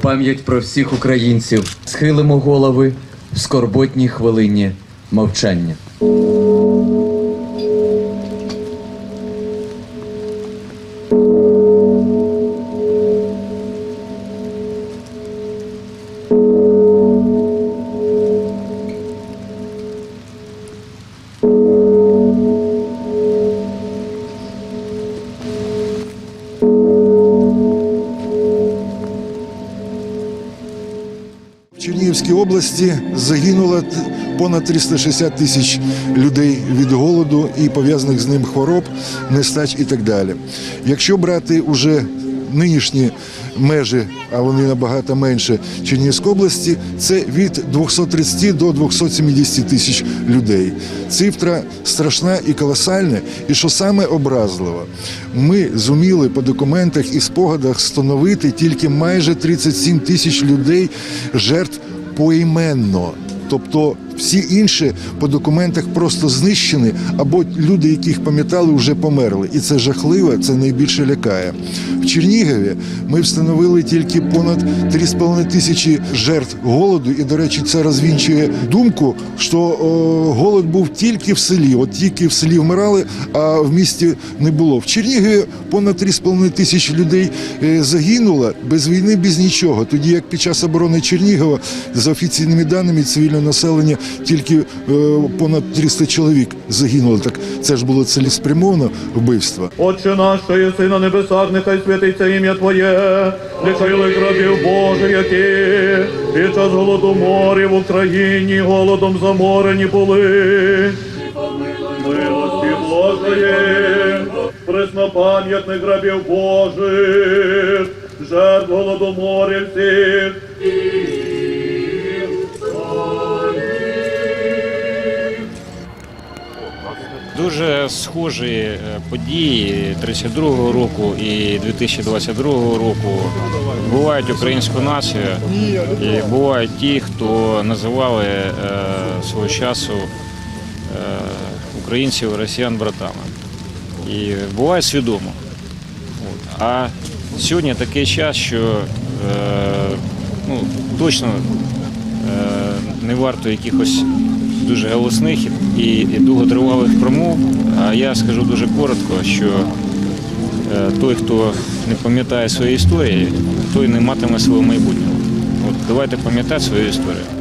пам'ять про всіх українців. Схилимо голови в скорботній хвилині мовчання. Чернігівській області загинуло понад 360 тисяч людей від голоду і пов'язаних з ним хвороб, нестач і так далі. Якщо брати уже нинішні межі, а вони набагато менше Чернігівської області, це від 230 до 270 тисяч людей. Цифра страшна і колосальна. І що саме образливо, ми зуміли по документах і спогадах встановити тільки майже 37 тисяч людей жертв поіменно. Тобто всі інші по документах просто знищені, або люди, яких пам'ятали, вже померли. І це жахливо, це найбільше лякає. В Чернігові ми встановили тільки понад 3,5 тисячі жертв голоду. І, до речі, це розвінчує думку, що о, голод був тільки в селі. От тільки в селі вмирали, а в місті не було. В Чернігові понад 3,5 тисячі людей е, загинуло без війни, без нічого. Тоді як під час оборони Чернігова за офіційними даними цивільне населення тільки е, понад 300 чоловік загинуло. Так це ж було цілеспрямоване вбивство. Отче наш, що єси на небесах, нехай святиться ім'я Твоє, лишили грабів Божих, які під час голодоморів в Україні голодом заморені були. Милості Божої, преснопам'ятних грабів Божих, жертв голодоморів всіх, Дуже схожі е, події 32-го року і 2022 року бувають українську націю, і бувають ті, хто називали е, свого часу е, українців росіян братами. І буває свідомо. От. А сьогодні такий час, що е, ну, точно е, не варто якихось дуже голосних і, довготривалих промов. А я скажу дуже коротко, що е, той, хто не пам'ятає своєї історії, той не матиме свого майбутнього. От давайте пам'ятати свою історію.